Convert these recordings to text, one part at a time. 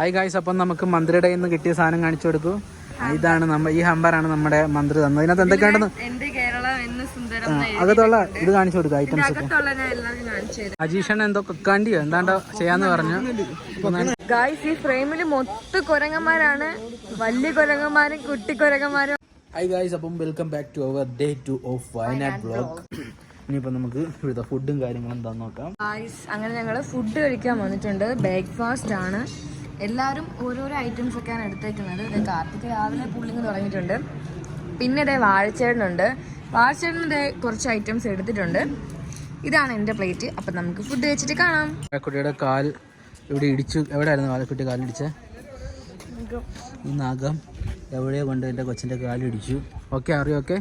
Hi guys അപ്പം നമുക്ക് മന്ത്രിയുടെ നിന്ന് കിട്ടിയ സാധനം കാണിച്ചു കൊടുക്കൂ. ഇതാണ് നമ്മ ഈ ഹമ്പറാണ് നമ്മുടെ മന്ത്രി തന്നത്. ഇതിനകത്ത് എന്തൊക്കെയാണെന്ന് അകത്തുള്ള ഇത് കാണിച്ചു കൊടുക്കുക ഐറ്റംസ് ഒക്കെ. അജീഷൻ എന്തോ കക്കാണ്ടിയോ? എന്താണ്ടോ ചെയ്യാന്ന് പറഞ്ഞു. ഗായ്സ് ഈ ഫ്രെയിമിൽ മൊത്ത കുരങ്ങന്മാരാണ്. വലിയ കുരങ്ങന്മാരും കുട്ടി കുരങ്ങന്മാരും. ഹായ് ഗായ്സ് അപ്പം welcome back to our day two of Wayanad blog ഇനിയിപ്പോൾ നമുക്ക് ഇവിടുത്തെ ഫുഡും കാര്യങ്ങളും എന്താന്ന് നോക്കാം. ഗായ്സ് അങ്ങനെ ഞങ്ങൾ ഫുഡ് കഴിക്കാൻ വന്നിട്ടുണ്ട്. ബ്രേക്ക്ഫാസ്റ്റ് ആണ്. എല്ലാവരും ഓരോരോ ഐറ്റംസ് ഒക്കെയാണ് എടുത്തേക്കുന്നത്. ഇത് കാർത്തിക് രാവിലെ പുള്ളിങ് തുടങ്ങിയിട്ടുണ്ട്. പിന്നെ ഇതേ വാഴച്ചേടനുണ്ട്. വാഴച്ചേടനിത് കുറച്ച് ഐറ്റംസ് എടുത്തിട്ടുണ്ട്. ഇതാണ് എന്റെ പ്ലേറ്റ് അപ്പം നമുക്ക് ഫുഡ് വെച്ചിട്ട് കാണാം. കുട്ടിയുടെ കാൽ ഇവിടെ ഇടിച്ചു. എവിടെയായിരുന്നു വാഴക്കുട്ടി കാലിടിച്ചേ ഈ നാഗം എവിടെയോ കൊണ്ട് എന്റെ കൊച്ചിന്റെ കാലിടിച്ചു ഓക്കെ അറിയോ ഓക്കെ?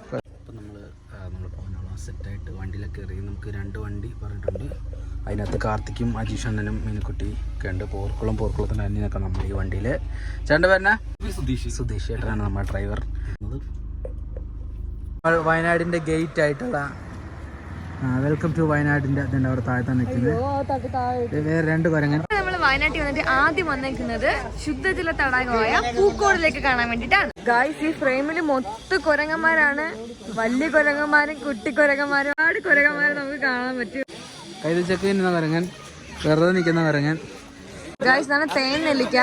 അപ്പം നമ്മൾ നമ്മൾ പോകാനുള്ള സെറ്റായിട്ട് വണ്ടിയിലൊക്കെ ഇറങ്ങി നമുക്ക് രണ്ട് വണ്ടി പറഞ്ഞിട്ടുണ്ട്. അതിനകത്ത് കാർത്തിക്കും അജീഷ് അണ്ണനും മീനക്കുട്ടി ഒക്കെ ഉണ്ട്. പോർക്കുളം പോർക്കുളത്തിന്റെ അന്യനൊക്കെ നമ്മൾ ഈ വണ്ടിയിൽ ചേട്ടന്റെ പേരന സുധീഷ്. സുധീഷ് ചേട്ടനാണ് നമ്മുടെ ഡ്രൈവർ. വയനാടിന്റെ ഗേറ്റ് ആയിട്ടുള്ള വെൽക്കം ടു വയനാടിന്റെ അതിന്റെ അവിടെ താഴെ തന്നെ നിൽക്കുന്നത് വേറെ രണ്ട് കുരങ്ങൻ. നമ്മൾ വയനാട്ടിൽ വന്നിട്ട് ആദ്യം വന്നേക്കുന്നത് ശുദ്ധജല തടാകമായ പൂക്കോടിലേക്ക് കാണാൻ വേണ്ടിട്ടാണ് ഗായ്സ് ഈ ഫ്രെയിമിൽ മൊത്ത കുരങ്ങന്മാരാണ്. വലിയ കൊരങ്ങന്മാരും കുട്ടി കുരങ്ങന്മാരും ഒരുപാട് കൊരങ്ങന്മാരും നമുക്ക് കാണാൻ പറ്റും. കൈത് ചക്ക കരങ്ങൻ വെറുതെ നിൽക്കുന്ന കരങ്ങൻ. ഗായ്സ് നല്ല തേൻ നെല്ലിക്ക.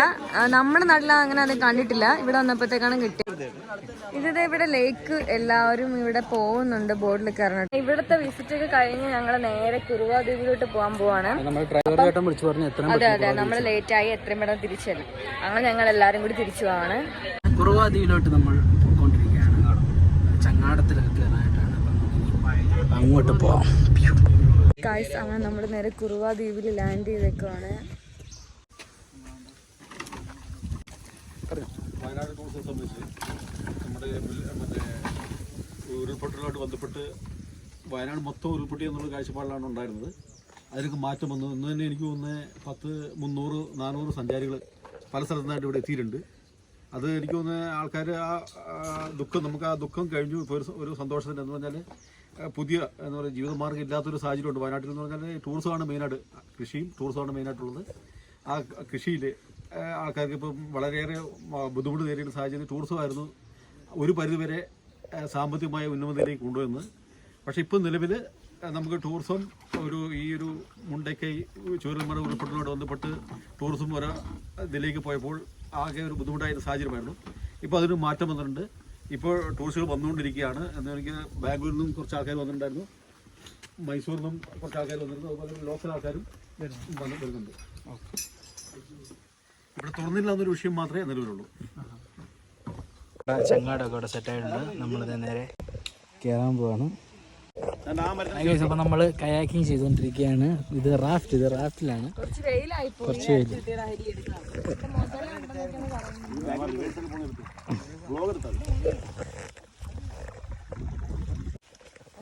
നമ്മുടെ നാട്ടിൽ അങ്ങനെ അത് കണ്ടിട്ടില്ല. ഇവിടെ വന്നപ്പോഴത്തേക്കാണ് കിട്ടിയത്. ഇത് ഇവിടെ ലേക്ക് എല്ലാവരും ഇവിടെ പോകുന്നുണ്ട് ബോട്ടിൽ കയറണം ഇവിടുത്തെ വിസിറ്റ് ഒക്കെ കഴിഞ്ഞ് ഞങ്ങൾ നേരെ കുറുവാ ദ്വീപിലോട്ട് പോകാൻ പോവാണ്. അതെ അതെ. നമ്മൾ ലേറ്റ് ആയി എത്രയും പെട്ടെന്ന് തിരിച്ചെല്ലാം അങ്ങനെ ഞങ്ങൾ എല്ലാരും കൂടി തിരിച്ചു പോവാണ്. കുറുവാദ്വീപിലോട്ട് നമ്മൾ പോയിക്കൊണ്ടിരിക്കുകയാണ്. ചങ്ങാടത്തിലൊക്കെ കയറാനായിട്ടാണ്. അങ്ങോട്ട് പോവാം. ഗായ്സ് അങ്ങനെ നമ്മൾ നേരെ കുറുവ ദ്വീപിൽ ലാൻഡ് ചെയ്തേക്കുവാണ്. ഉരുൾപൊട്ടലുമായിട്ട് ബന്ധപ്പെട്ട് വയനാട് മൊത്തം ഉരുൾപൊട്ടി എന്നുള്ള കാഴ്ചപ്പാടിലാണ് ഉണ്ടായിരുന്നത്. അതിലേക്ക് മാറ്റം വന്നു. ഇന്ന് തന്നെ എനിക്ക് തോന്നുന്നത് പത്ത് മുന്നൂറ് നാനൂറ് സഞ്ചാരികൾ പല സ്ഥലത്തുനിന്നായിട്ട് ഇവിടെ എത്തിയിട്ടുണ്ട്. അത് എനിക്ക് തോന്നുന്നത് ആൾക്കാർ ആ ദുഃഖം നമുക്ക് ആ ദുഃഖം കഴിഞ്ഞു. ഇപ്പോൾ ഒരു സന്തോഷത്തിന്റെ എന്ന് പറഞ്ഞാൽ പുതിയ എന്താ പറയുക ജീവിതമാർഗം ഇല്ലാത്തൊരു സാഹചര്യമുണ്ട്. വയനാട്ടിൽ എന്ന് പറഞ്ഞാൽ ടൂറിസമാണ് മെയിനായിട്ട് കൃഷിയും ടൂറിസമാണ് മെയിനായിട്ടുള്ളത്. ആ കൃഷിയിൽ ആൾക്കാർക്ക് ഇപ്പം വളരെയേറെ ബുദ്ധിമുട്ട് നേരിടുന്ന സാഹചര്യം ടൂറിസമായിരുന്നു. ഒരു പരിധിവരെ സാമ്പത്തികമായ ഉന്നമതിയിലേക്ക് കൊണ്ടുവന്ന്. പക്ഷേ ഇപ്പം നിലവിൽ നമുക്ക് ടൂറിസം ഒരു ഈ ഒരു മുണ്ടക്കൈ ചൂരൽമല ഉൾപ്പെട്ടുകൊണ്ട് ബന്ധപ്പെട്ട് ടൂറിസം വരെ ഇതിലേക്ക് പോയപ്പോൾ ആകെ ഒരു ബുദ്ധിമുട്ടായ സാഹചര്യമായിരുന്നു. ഇപ്പോൾ അതിന് മാറ്റം വന്നിട്ടുണ്ട്. ഇപ്പോൾ ടൂറിസ്റ്റുകൾ വന്നുകൊണ്ടിരിക്കുകയാണ്. എന്ന് എനിക്ക് ബാംഗ്ലൂരിൽ നിന്നും കുറച്ച് ആൾക്കാർ വന്നിട്ടുണ്ടായിരുന്നു. മൈസൂരിൽ നിന്നും കുറച്ച് ആൾക്കാർ വന്നിട്ടുണ്ട്. അതുപോലെ ലോക്കൽ ആൾക്കാരും വന്ന് വരുന്നുണ്ട്. ഇവിടെ തുറന്നില്ല എന്നൊരു വിഷയം മാത്രമേ നിലവിലുള്ളൂ. ചങ്ങാടൊക്കെ അവിടെ സെറ്റായിട്ടുണ്ട് നമ്മളിത് നേരെ കയറാൻ പോവാണ്. അപ്പം നമ്മൾ കയാക്കിങ് ചെയ്തുകൊണ്ടിരിക്കുകയാണ് ഇത് റാഫ്റ്റ് ഇത് റാഫ്റ്റിലാണ് കുറച്ച് വെയിലായി കുറച്ച് വെയിൽ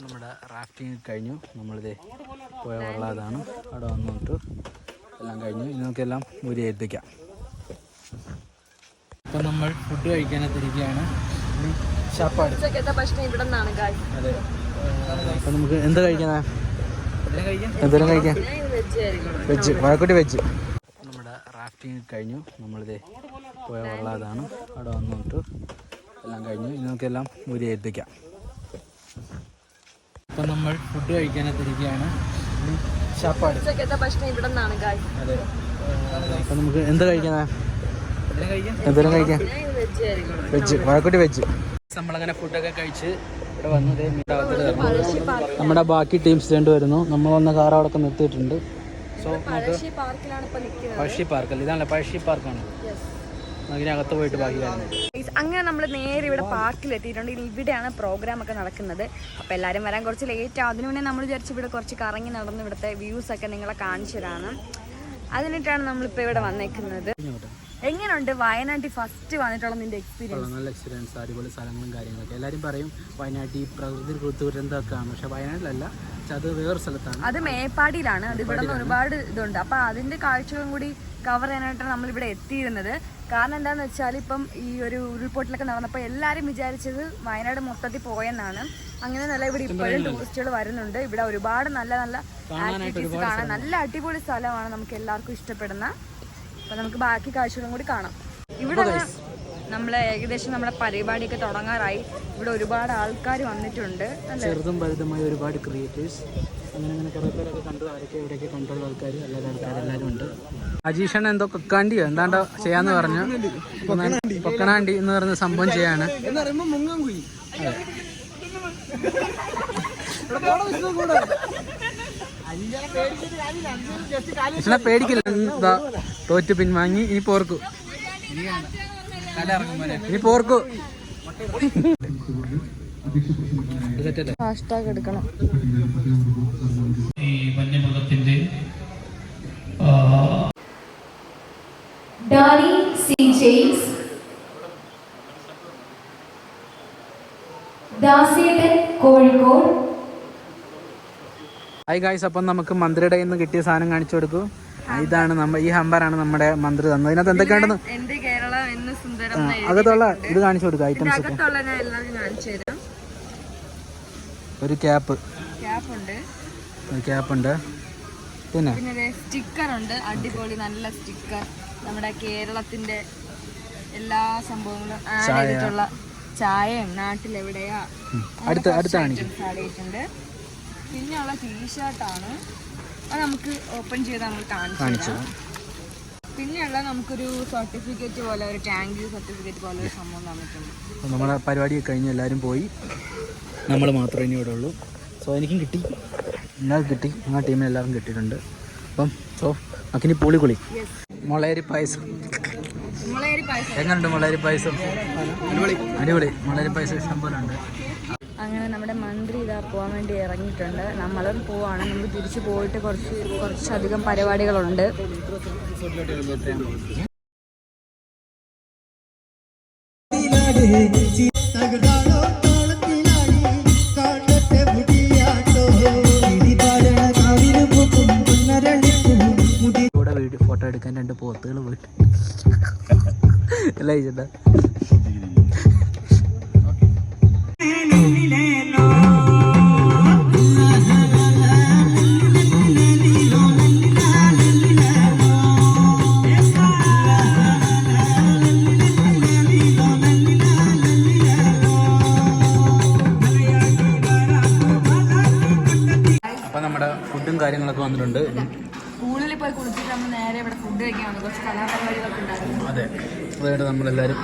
നമ്മുടെ റാഫ്റ്റിംഗ് കഴിഞ്ഞു. നമ്മളിത് പോയ വെള്ളം അതാണ്. അവിടെ വന്നിട്ട് എല്ലാം കഴിഞ്ഞു. ഇനി നമുക്കെല്ലാം ഊരി ഏൽപ്പിക്കാം. ഇപ്പം നമ്മൾ ഫുഡ് കഴിക്കാനെത്തിരിക്കുകയാണ് ചാപ്പാട് ഭക്ഷണം ഇവിടെ നിന്നാണ് അതെ. അപ്പം നമുക്ക് എന്താ കഴിക്കാനാ? എന്തെങ്കിലും കഴിക്കാം? വെജ് വഴക്കൂട്ടി വെജ് നമ്മുടെ റാഫ്റ്റിംഗ് കഴിഞ്ഞു. നമ്മളിത് പോയ വെള്ളം അതാണ്. അവിടെ വന്നിട്ട് എല്ലാം കഴിഞ്ഞു ഇനി നമുക്കെല്ലാം ഊരി ഏൽപ്പിക്കാം ഇപ്പം നമ്മൾ ഫുഡ് ചാപ്പാട് ഭക്ഷണം ഇവിടെ നിന്നാണ് അതെ. അപ്പം നമുക്ക് എന്താ കഴിക്കാനാ? എന്തെങ്കിലും കഴിക്കാം വെജ്. വഴക്കുട്ടി വെജ്. നമ്മളങ്ങനെ ഫുഡൊക്കെ കഴിച്ച് ഇവിടെ വന്ന് ദേ മീന്റെ അകത്തോട്ട് നമ്മുടെ ബാക്കി ടീംസ് രണ്ട് വരുന്നു. നമ്മൾ വന്ന കാർ അവിടെ നിർത്തിയിട്ടുണ്ട് സോ പഴശ്ശി പാർക്കല്ല? ഇതാണല്ലേ പഴശ്ശി പാർക്കാണ്. അതിനകത്ത് പോയിട്ട് ബാക്കി അങ്ങനെ നമ്മൾ നേരെ ഇവിടെ പാർക്കിൽ എത്തിയിട്ടുണ്ട് ഇനി ഇവിടെയാണ് പ്രോഗ്രാം ഒക്കെ നടക്കുന്നത്. അപ്പോൾ എല്ലാവരും വരാൻ കുറച്ച് ലേറ്റ് അതിനു മുന്നേ നമ്മൾ വിചാരിച്ചു ഇവിടെ കുറച്ച് കറങ്ങി നടന്ന് ഇവിടുത്തെ വ്യൂസ് ഒക്കെ നിങ്ങളെ കാണിച്ചതാണ് അതിനിട്ടാണ് നമ്മളിപ്പോൾ ഇവിടെ വന്നേക്കുന്നത്. എങ്ങനെയുണ്ട്? വയനാട്ടിൽ ഫസ്റ്റ് വന്നിട്ടുള്ള നിന്റെ എക്സ്പീരിയൻസ് നല്ല എക്സ്പീരിയൻസ് അടിപൊളി സ്ഥലങ്ങളും കാര്യങ്ങളൊക്കെ. എല്ലാവരും പറയും വയനാട്ടിൽ പ്രകൃതി ദുരന്തമൊക്കെയാണ് പക്ഷെ വയനാട്ടിലല്ല. അത് വേറൊരു സ്ഥലത്താണ്. അത് മേപ്പാടിയിലാണ്. അത് ഇവിടെ നിന്ന് ഒരുപാട് ഇതുണ്ട്. അപ്പൊ അതിന്റെ കാഴ്ചകളും കൂടി കവർ ചെയ്യാനായിട്ടാണ് നമ്മൾ ഇവിടെ എത്തിയിരുന്നത്. കാരണം എന്താന്ന് വെച്ചാൽ ഇപ്പം ഈ ഒരു ഉരുൾപൊട്ടലൊക്കെ നടന്നപ്പോൾ എല്ലാവരും വിചാരിച്ചത് വയനാട് മൊത്തത്തിൽ പോയെന്നാണ്. അങ്ങനെ നല്ല ഇവിടെ ഇപ്പോഴും ടൂറിസ്റ്റുകൾ വരുന്നുണ്ട്. ഇവിടെ ഒരുപാട് നല്ല നല്ല ആക്ടിവിറ്റീസ് കാണാൻ നല്ല അടിപൊളി സ്ഥലമാണ് നമുക്ക് എല്ലാവർക്കും ഇഷ്ടപ്പെടുന്ന. അപ്പൊ നമുക്ക് ബാക്കി കാഴ്ചകളും കൂടി കാണാം. ഇവിടെ നമ്മളെ ഏകദേശം നമ്മുടെ പരിപാടിയൊക്കെ തുടങ്ങാറായി. ഇവിടെ ഒരുപാട് ആൾക്കാർ വന്നിട്ടുണ്ട്. അല്ലേ? ചെറുതും വലുതുമായ ഒരുപാട് ക്രിയേറ്റേഴ്സ് അങ്ങനെ അങ്ങനെ കുറേ പേരൊക്കെ കണ്ടു. ആരൊക്കെ ഇവിടെയൊക്കെ കണ്ടുള്ള ആൾക്കാർ എല്ലാവരും ആൾക്കാർ എല്ലാവരും ഉണ്ട്. അജീഷണ് എന്തോ കൊക്കാണ്ടിയോ എന്താണ്ടോ ചെയ്യാന്ന് പറഞ്ഞു. കൊക്കനാണ്ടി പൊക്കണാണ്ടി എന്ന് പറഞ്ഞ സംഭവം ചെയ്യാണ്. പേടിക്കില്ല. എന്താ തോറ്റ് പിൻവാങ്ങി ഇനി പോർക്കു. ഇനി പോർക്കു. ഹാഷ്ടാഗ് എടുക്കണം. ഈ വന്യമൃഗത്തിന്റെ ദാസേട്ടൻ കോഴിക്കോട്. ഹായ് ഗായ്സ് അപ്പം നമുക്ക് മന്ത്രിയുടെ നിന്ന് കിട്ടിയ സാധനം കാണിച്ചു കൊടുക്കൂ. ഇതാണ് നമ്മ ഈ ഹമ്പറാണ് നമ്മുടെ മന്ത്രി തന്നത്. ഇതിനകത്ത് എന്തൊക്കെയാണെന്ന് അകത്തുള്ള ഇത് കാണിച്ചു കൊടുക്കുക ഐറ്റംസ് ഒക്കെ. ഒരു ക്യാപ്പ് ഒരു ക്യാപ്പ് ഉണ്ട്. പിന്നെ? സ്റ്റിക്കർ ഉണ്ട്. അടിപൊളി നല്ല സ്റ്റിക്കർ നമ്മുടെ കേരളത്തിന്റെ എല്ലാ സംഭവങ്ങളും ആഡ്. ചെയ്തിട്ടുള്ള ചായയും നാട്ടിലെവിടെയാ. അടുത്ത അടുത്ത കാണിക്കും. ആഡ് ചെയ്തിട്ടുണ്ട്. പിന്നെയുള്ള ടീഷർട്ടാണ് അത് നമുക്ക് ഓപ്പൺ ചെയ്ത് നമ്മൾ കാണിച്ചു. പിന്നെയുള്ള നമുക്കൊരു സർട്ടിഫിക്കറ്റ് പോലെ ഒരു ടാങ്ക് സർട്ടിഫിക്കറ്റ് പോലെ ഒരു സംഭവം തന്നിട്ടുണ്ട്. നമ്മുടെ നമ്മളെ പരിപാടി കഴിഞ്ഞ് എല്ലാവരും പോയി. നമ്മൾ മാത്രമേ ഇനി ഇവിടെ ഉള്ളൂ. സോ എനിക്കും കിട്ടി. എല്ലാവർക്കും കിട്ടി. ഞങ്ങളുടെ ടീമിന് എല്ലാവർക്കും കിട്ടിയിട്ടുണ്ട്. അപ്പം സോ അക്കിനി പൊളി കുളി മുളയരി പായസം. എങ്ങനെയുണ്ട് മുളയരി പായസം? അടിപൊളി. അടിപൊളി. മുളയരി പായസം ഇഷ്ടം പോലെ ഉണ്ട്. അങ്ങനെ നമ്മുടെ മന്ത്രി ഇതാ പോകാൻ വേണ്ടി ഇറങ്ങിയിട്ടുണ്ട്. നമ്മളും പോവാണ്. നമുക്ക് തിരിച്ചു പോയിട്ട് കുറച്ച് കുറച്ചധികം പരിപാടികളുണ്ട്. കൂടെ വീഡിയോ ഫോട്ടോ എടുക്കാൻ രണ്ട് പോത്തുകൾ പോയിട്ട് അല്ല ചേട്ടാ കാര്യങ്ങളൊക്കെ വന്നിട്ടുണ്ട്. സ്കൂളിൽ പോയി കുളിച്ചിട്ട് നമ്മൾ നേരെ ഇവിടെ ഫുഡ് കഴിക്കാൻ കുറച്ച് കലാപരിപാടികളൊക്കെ ഉണ്ടായിരുന്നു. അതെ. അതായിട്ട് നമ്മളെല്ലാവരും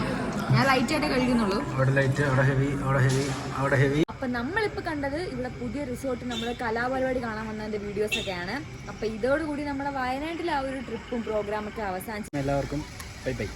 ഞാൻ ലൈറ്റ് ആയിട്ട് കഴിക്കുന്നുള്ളൂ. അവിടെ ലൈറ്റ് അവിടെ ഹെവി അവിടെ ഹെവി അവിടെ ഹെവി അപ്പൊ നമ്മളിപ്പോ കണ്ടത് ഇവിടെ പുതിയ റിസോർട്ട് നമ്മൾ കലാപരിപാടി കാണാൻ വന്നതിന്റെ വീഡിയോസ് ഒക്കെയാണ്. അപ്പൊ ഇതോടുകൂടി നമ്മുടെ വയനാട്ടിലെ ആ ഒരു ട്രിപ്പും പ്രോഗ്രാമൊക്കെ അവസാനിച്ചു. എല്ലാവർക്കും ബൈ ബൈ